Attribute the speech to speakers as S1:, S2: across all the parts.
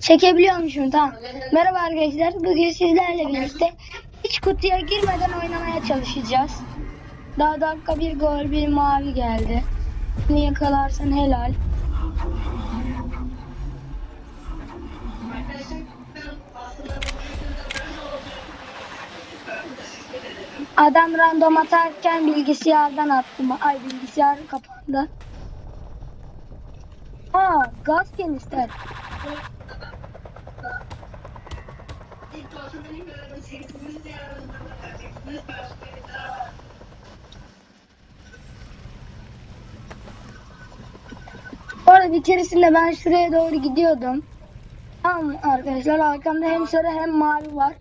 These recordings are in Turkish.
S1: Çekebiliyormuşum tamam. Merhaba arkadaşlar. Bugün sizlerle birlikte hiç kutuya girmeden oynamaya çalışacağız. Daha dakika bir gol bir mavi geldi. Bunu yakalarsan helal. Adam random atarken bilgisayardan attım. Ay bilgisayar kapandı. Aa gaz kenister. Bu arada bir keresinde ben şuraya doğru gidiyordum. Tamam arkadaşlar arkamda hem sarı hem mavi var.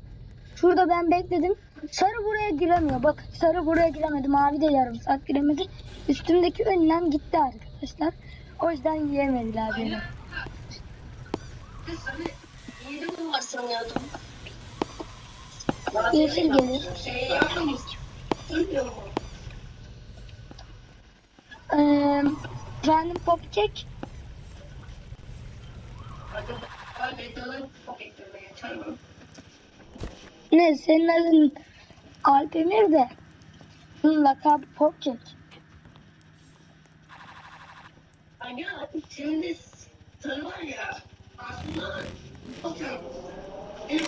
S1: Şurada ben bekledim. Sarı buraya giremiyor. Bak sarı buraya giremedi. Mavi de yarım saat giremedi. Üstümdeki önlem gitti arkadaşlar. O yüzden yiyemediler beni. Yeşil gelir. Ee, efendim popkek. Ne senin adın Alpemir de. Lakabı popkek.
S2: Aga şimdi sarı var ya aslında atıyorum.
S1: Evet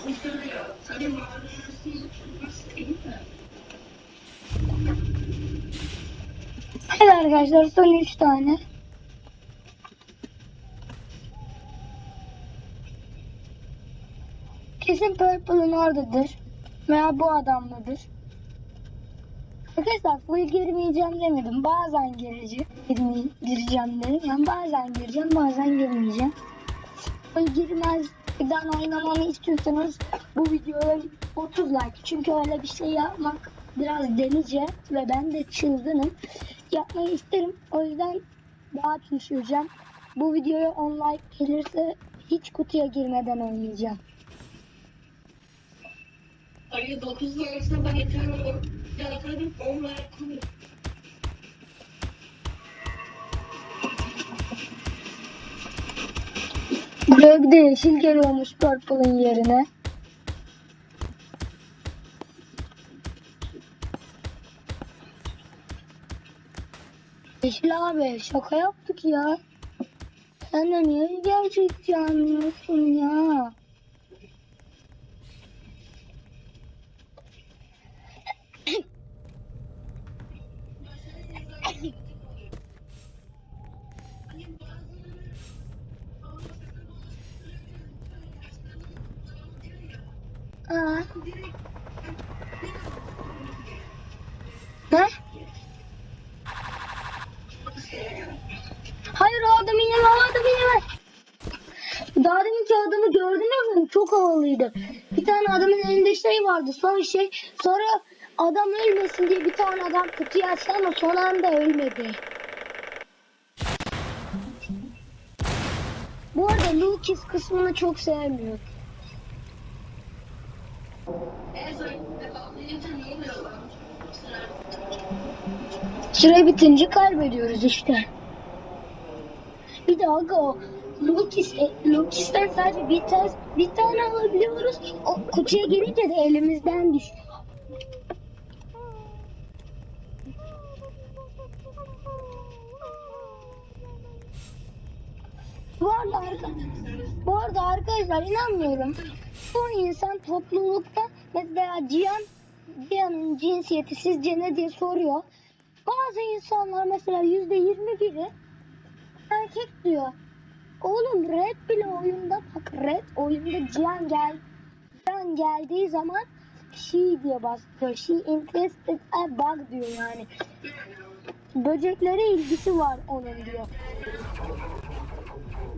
S1: arkadaşlar son 3 tane. Kesin Purple'ın oradadır. Veya bu adamdadır. Arkadaşlar full girmeyeceğim demedim. Bazen gireceğim, gireceğim dedim. Yani bazen gireceğim, bazen girmeyeceğim. Full girmezden oynamamı istiyorsanız bu videoya 30 like. Çünkü öyle bir şey yapmak biraz delice ve ben de çılgınım. Yapmayı isterim. O yüzden daha düşüreceğim. Bu videoya 10 like gelirse hiç kutuya girmeden oynayacağım.
S2: Aga 9 olsa ben yatarım. Yatarım onlar kurur.
S1: Buraya bir de yeşil geliyormuş Purple'ın yerine. Yeşil abi şaka yaptık ya. Sen de niye gerçekçi anlıyorsun ya? Havalıydı. Bir tane adamın elinde şey vardı, son şey. Sonra adam ölmesin diye bir tane adam kutuyu açtı ama son anda ölmedi. Bu arada Lucas kısmını çok
S2: lan?
S1: Süre bitince kaybediyoruz işte. Bir de aga o Lucas, e, Lucas'tan sadece bir, tane, bir tane alabiliyoruz. O kutuya gelince de elimizden düşüyor. Bu arada, bu arada arkadaşlar inanmıyorum. Bu insan toplulukta mesela Cihan, Cihan'ın cinsiyeti sizce ne diye soruyor. Bazı insanlar mesela yüzde yirmi biri erkek diyor. Oğlum red bile oyunda bak red oyunda Cihan gel Cihan geldiği zaman she diye bastırıyor. She interested a bug diyor yani. Böceklere ilgisi var onun diyor.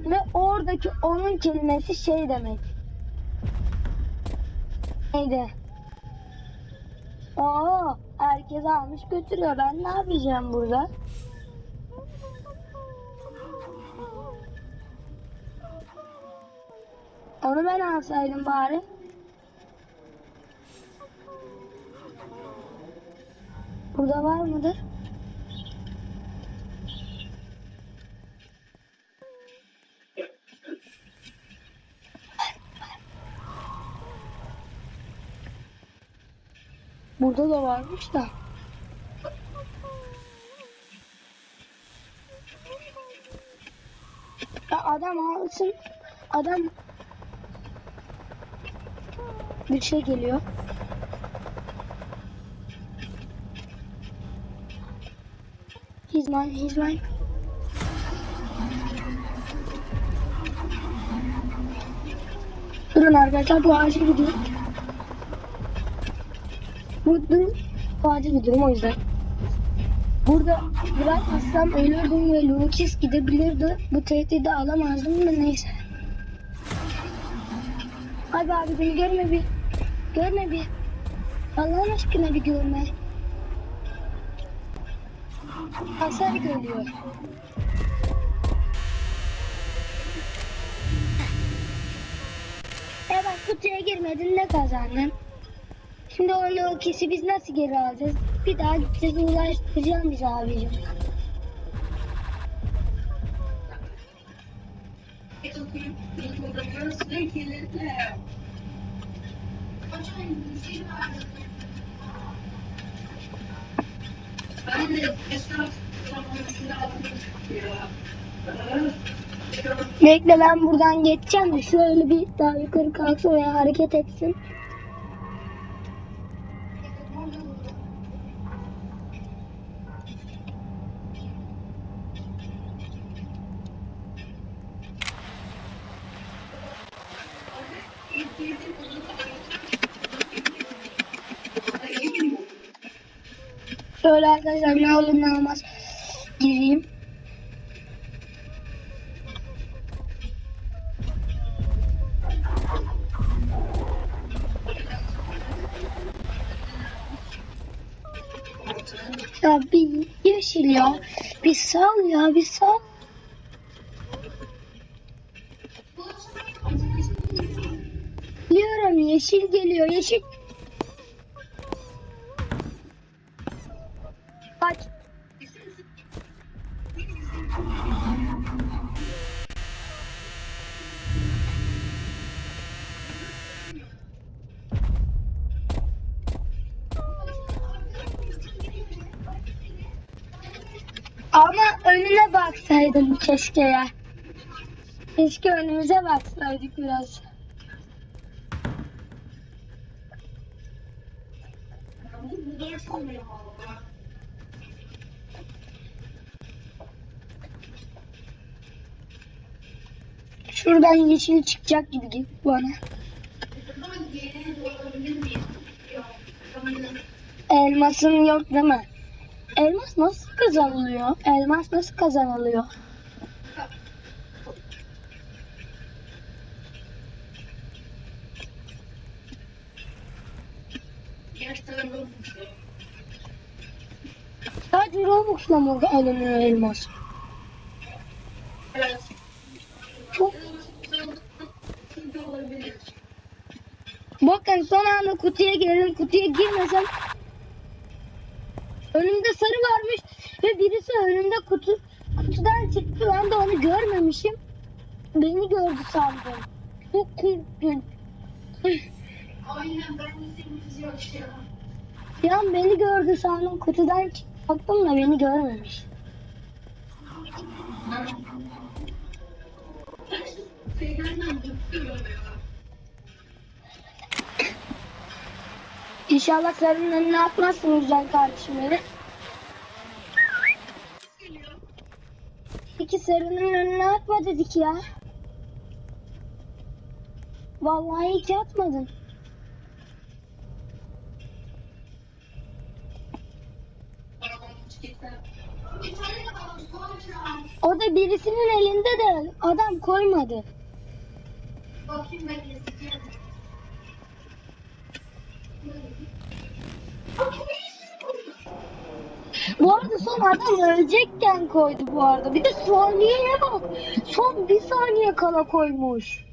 S1: Ve oradaki onun kelimesi şey demek. Neydi? Aa, herkes almış götürüyor. Ben ne yapacağım burada? Onu ben alsaydım bari. Burada var mıdır? Burada da varmış da. Ya adam alsın. Adam bir şey geliyor. He's mine, he's mine. Durun arkadaşlar bu bir durum. Bu durum bu bir durum o yüzden. Burada bırakmazsam ölürdüm ve Lucas gidebilirdi. Bu tehdidi alamazdım da neyse. Abi abi beni görme bir. Görme bir. Allah'ın aşkına bir görme. Hasar görüyor. E bak kutuya girmedin ne kazandın? Şimdi o Lucas'i biz nasıl geri alacağız? Bir daha gideceğiz uğraştıracağım biz abicim.
S2: Ben de esnaf zamanında
S1: Bekle ben buradan geçeceğim de şöyle bir daha yukarı kalksın veya hareket etsin. Şöyle arkadaşlar ne olur ne olmaz gireyim. Ya bir yeşil ya. Bir sal ya bir sal. Biliyorum yeşil geliyor yeşil. Ama önüne baksaydın keşke ya. Keşke önümüze baksaydık biraz. Şuradan yeşil çıkacak gibi gibi bana. Elmasın yok değil mi? Elmas nasıl kazanılıyor? Elmas nasıl kazanılıyor? Sadece Robux'la mı alınıyor elmas? Çok Bakın son anda kutuya girelim. Kutuya girmesem önümde sarı varmış ve birisi önümde kutu kutudan çıktı. Ben de onu görmemişim. Beni gördü sandım. Çok korktum.
S2: Aynen ben de kızı yaşıyorum.
S1: An beni gördü sandım. Kutudan çıktım da beni görmemiş.
S2: Şeylerden bıkıyorum
S1: İnşallah sarının önüne atmazsın güzel kardeşim beni. İki sarının önüne atma dedik ya. Vallahi atmadın.
S2: De kalmış. Koyacağım.
S1: O da birisinin elinde de adam koymadı.
S2: Bakayım ben
S1: Bu arada son adam ölecekken koydu bu arada. Bir de saniyeye bak. Son bir saniye kala koymuş.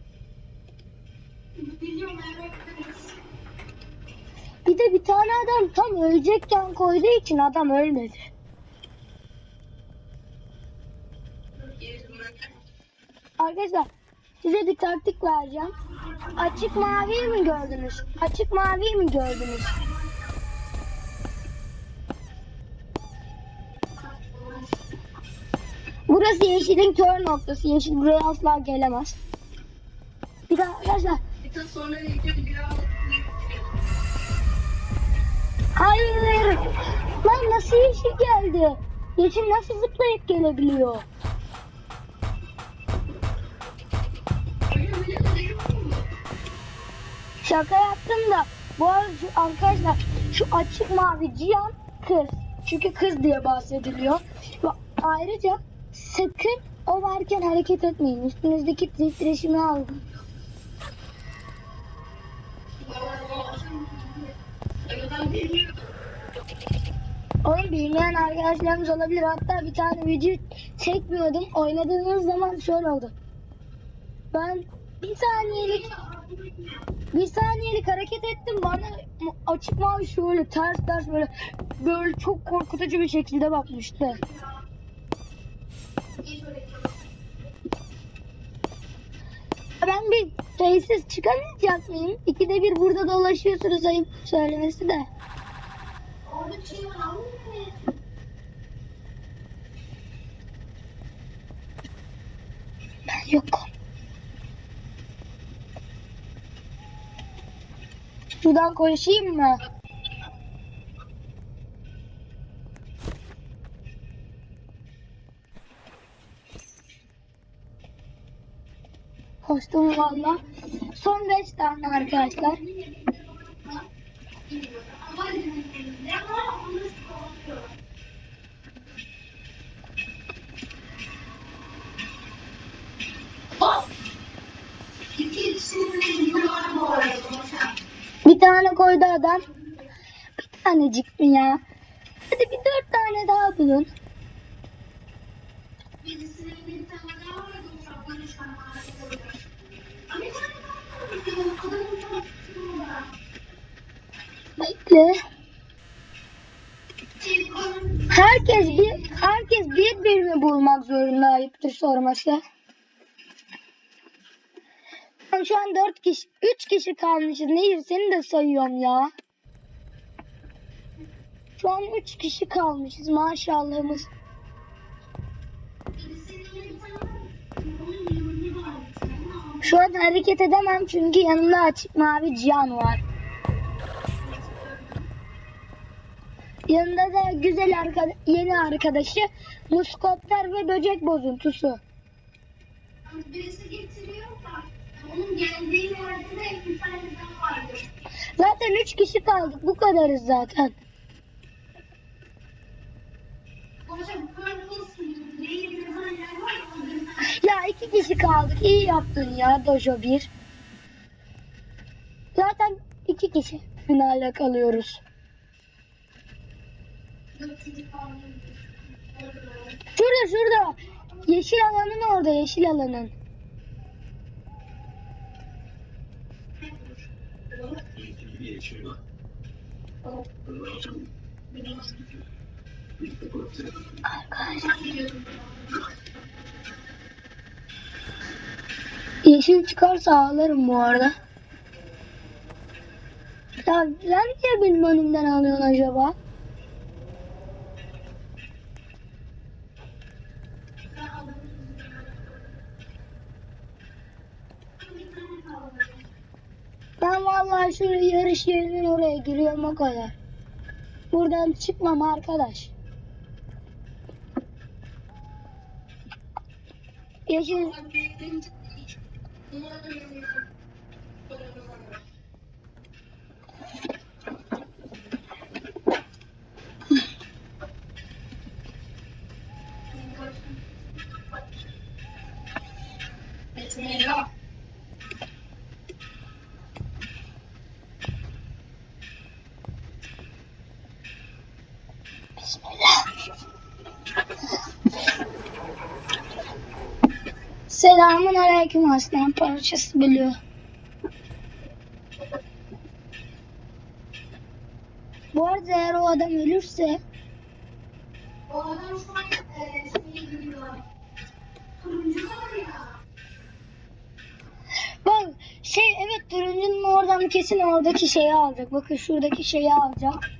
S1: Bir de bir tane adam tam ölecekken koyduğu için adam ölmedi. Arkadaşlar size bir taktik vereceğim. Açık mavi mi gördünüz? Açık mavi mi gördünüz? Burası yeşilin kör noktası. Yeşil buraya asla gelemez. Bir daha arkadaşlar.
S2: Bir sonra
S1: Hayır. Lan nasıl yeşil geldi? Yeşil nasıl zıplayıp gelebiliyor? Şaka yaptım da bu arada arkadaşlar şu açık mavi Cihan kız. Çünkü kız diye bahsediliyor. Ayrıca sakın o varken hareket etmeyin. Üstünüzdeki titreşimi alın. Oyun bilmeyen arkadaşlarımız olabilir. Hatta bir tane video çekmiyordum. Oynadığımız zaman şöyle oldu. Ben bir saniyelik bir saniyelik hareket ettim. Bana açık mavi şöyle ters ters böyle böyle çok korkutucu bir şekilde bakmıştı. Ben bir şeysiz çıkamayacak mıyım? İkide bir burada dolaşıyorsunuz ayıp söylemesi de.
S2: Orada şey var
S1: Ben yokum. Şuradan koşayım mı? Koştum valla. Son 5 tane arkadaşlar. Bir tane koydu adam. Bir tanecik mi ya? Hadi bir dört tane daha bulun. Bekle. Herkes bir herkes bir birini bulmak zorunda ayıptır sorması. Ben şu an dört kişi, üç kişi kalmışız. Nehir seni de sayıyorum ya. Şu an üç kişi kalmışız maşallahımız. Şu an hareket edemem çünkü yanımda açık mavi cihan var. Yanında da güzel arka- yeni arkadaşı muskopter ve böcek bozuntusu.
S2: Birisi getiriyor da onun geldiği yerde de bir tane daha vardır.
S1: Zaten üç kişi kaldık bu kadarız zaten.
S2: Hocam
S1: Ya iki kişi kaldık iyi yaptın ya Dojo 1. Zaten iki kişi finale kalıyoruz. Şurada şurada. Yeşil alanın orada yeşil alanın. Yeşil çıkarsa ağlarım bu arada. Ya sen niye benim önümden alıyorsun acaba? Ben vallahi şu yarış yerinin oraya giriyorum o kadar. Buradan çıkmam arkadaş. Yeşil
S2: Thank
S1: you. Selamun aleyküm aslan parçası biliyor. Bu arada eğer o adam ölürse
S2: O adam şu an eee şey gidiyor. Turuncu var ya.
S1: bak şey evet turuncunun oradan kesin oradaki şeyi alacak. Bakın şuradaki şeyi alacak.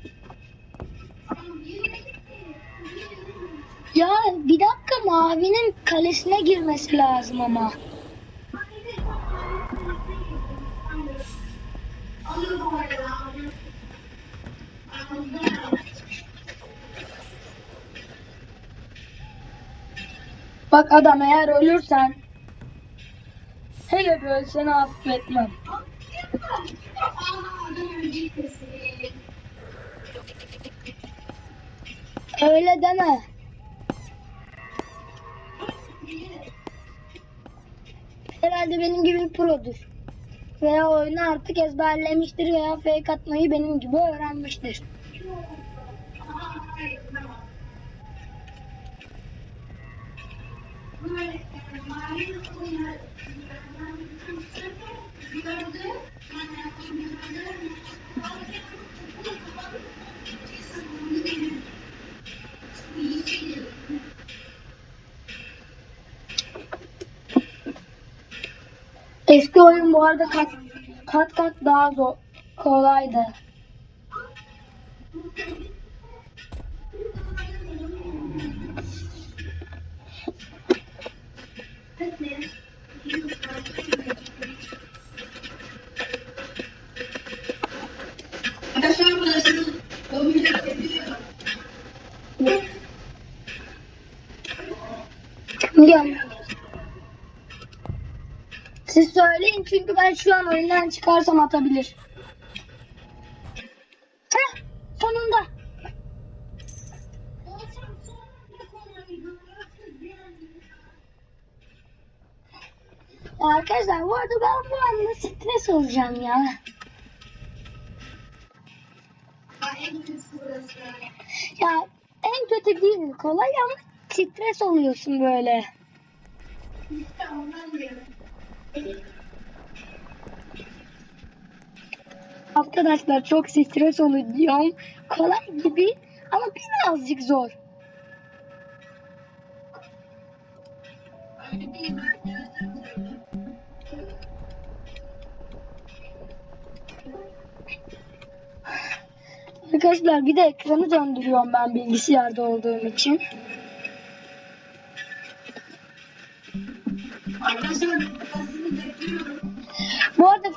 S1: Ya bir dakika mavinin kalesine girmesi lazım ama. Bak adam eğer ölürsen hele bir ölseni affetmem. Öyle deme. Herhalde benim gibi produr. Veya oyunu artık ezberlemiştir veya fake atmayı benim gibi öğrenmiştir. Oyun bu arada kat kat, kat daha zor kolaydı. Siz söyleyin çünkü ben şu an oyundan çıkarsam atabilir. Heh, sonunda. Arkadaşlar bu arada ben bu anda stres olacağım ya. Ya en kötü değil kolay ama stres oluyorsun böyle. Arkadaşlar çok stres oluyorum. Kolay gibi ama birazcık zor. Arkadaşlar bir de ekranı döndürüyorum ben bilgisayarda olduğum için.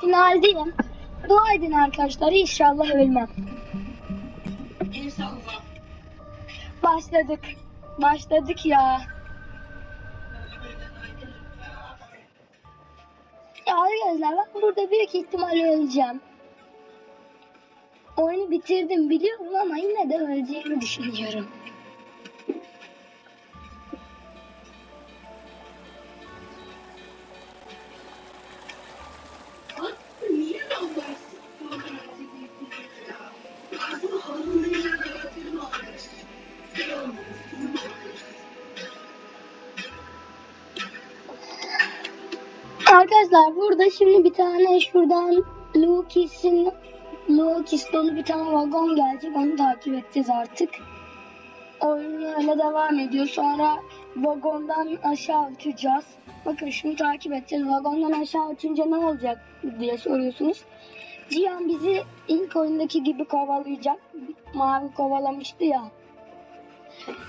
S1: Finaldeyim. Dua edin arkadaşlar inşallah ölmem.
S2: İnşallah.
S1: Başladık. Başladık ya. Ya arkadaşlar ben burada büyük ihtimalle öleceğim. Oyunu bitirdim biliyorum ama yine de öleceğimi düşünüyorum. Arkadaşlar burada şimdi bir tane şuradan Lucas'in Lucas dolu bir tane vagon gelecek. Onu takip edeceğiz artık. Oyun öyle devam ediyor. Sonra vagondan aşağı uçacağız. Bakın şunu takip edeceğiz. Vagondan aşağı uçunca ne olacak diye soruyorsunuz. Cihan bizi ilk oyundaki gibi kovalayacak. Mavi kovalamıştı ya.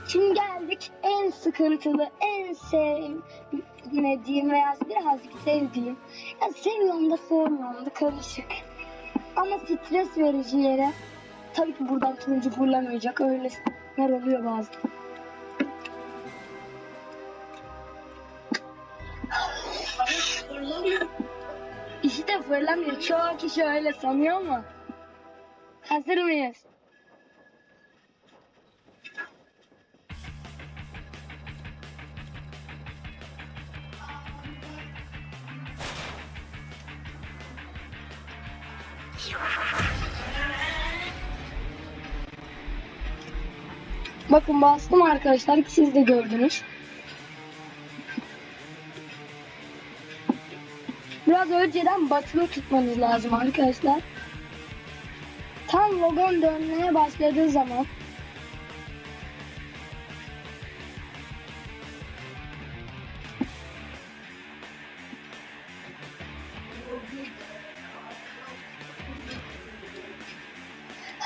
S1: Şimdi geldik en sıkıntılı, en sevmediğim veya birazcık sevdiğim. Ya seviyorum da sevmiyorum da karışık. Ama stres verici yere. Tabii ki buradan turuncu fırlamayacak. Öyleler oluyor bazen. İşte fırlamıyor. Çoğu kişi öyle sanıyor mu? Hazır mıyız? Bakın bastım arkadaşlar. Siz de gördünüz. Biraz önceden basılı tutmanız lazım arkadaşlar. Tam vagon dönmeye başladığı zaman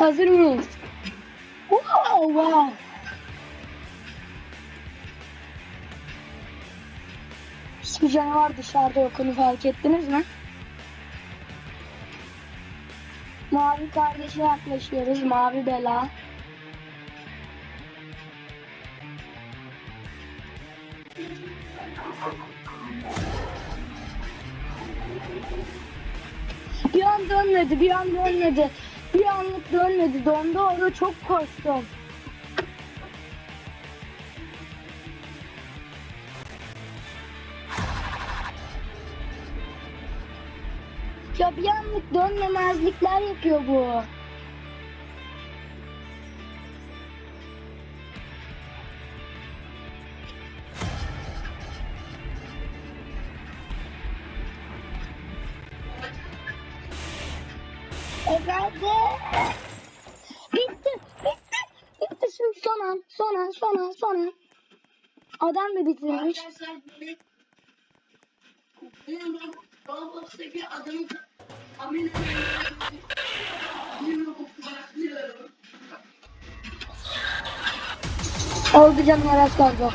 S1: other rules. Wow, wow. Hiçbir canavar dışarıda yok onu fark ettiniz mi? Mavi kardeşe yaklaşıyoruz. Mavi bela. Bir an dönmedi, bir an dönmedi. Bir anlık dönmedi. Dondu orada çok koştum. Ya bir anlık dönmemezlikler yapıyor bu. Efendim? Bitti, bitti, bitti. Şimdi son an, son an, son an, son an. Adam da bitirmiş.
S2: Arkadaşlar benim benim Roblox'taki adımı Amine.
S1: Oldu canım Aras Kargo.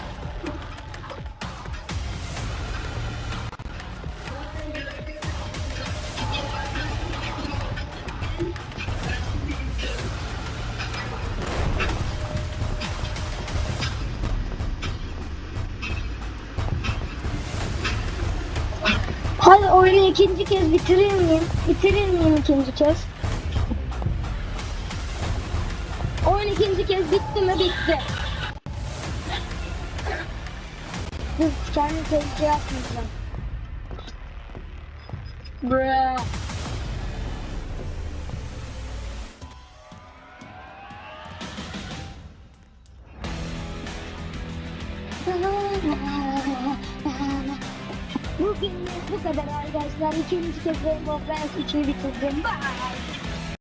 S1: Hadi oyunu ikinci kez bitirir miyim? Bitirir miyim ikinci kez? Oyun ikinci kez bitti mi? Bitti. Dur kendi tehlikeye atmayacağım. Bruh. Bugün bu kadar arkadaşlar. İkinci kez